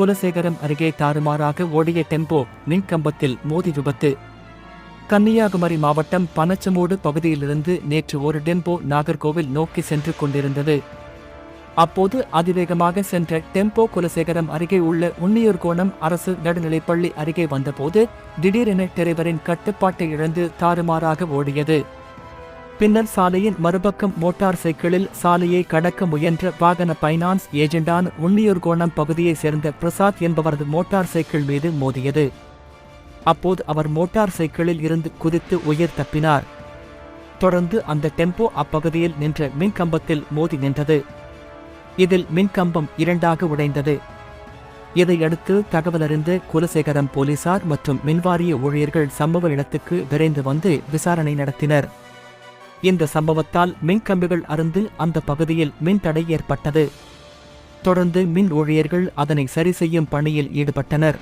குலசேகரம் அருகே தாறுமாறாக ஓடிய டெம்போ மின்கம்பத்தில் மோதி விபத்து. கன்னியாகுமரி மாவட்டம் பனச்சமூடு பகுதியிலிருந்து நேற்று ஒரு டெம்போ நாகர்கோவில் நோக்கி சென்று கொண்டிருந்தது. அப்போது அதிவேகமாக சென்ற டெம்போ குலசேகரம் அருகே உள்ள உன்னியூர்கோணம் அரசு நடுநிலைப்பள்ளி அருகே வந்தபோது திடீரென டிரைவரின் கட்டுப்பாட்டை இழந்து தாறுமாறாக ஓடியது. பின்னர் சாலையின் மறுபக்கம் மோட்டார் சைக்கிளில் சாலையை கடக்க முயன்ற வாகன பைனான்ஸ் ஏஜெண்டான உன்னியூர்கோணம் பகுதியைச் சேர்ந்த பிரசாத் என்பவரது மோட்டார் சைக்கிள் மீது மோதியது. அப்போது அவர் மோட்டார் சைக்கிளில் இருந்து குதித்து உயிர் தப்பினார். தொடர்ந்து அந்த டெம்போ அப்பகுதியில் நின்ற மின்கம்பத்தில் மோதி நின்றது. இதில் மின்கம்பம் இரண்டாக உடைந்தது. இதையடுத்து தகவலறிந்து குலசேகரம் போலீசார் மற்றும் மின்வாரிய ஊழியர்கள் சம்பவ இடத்துக்கு விரைந்து வந்து விசாரணை நடத்தினர். இந்த சம்பவத்தால் மின்கம்பிகள் அருந்து அந்த பகுதியில் மின்தடை ஏற்பட்டது. தொடர்ந்து மின் ஊழியர்கள் அதனை சரி செய்யும் பணியில் ஈடுபட்டனர்.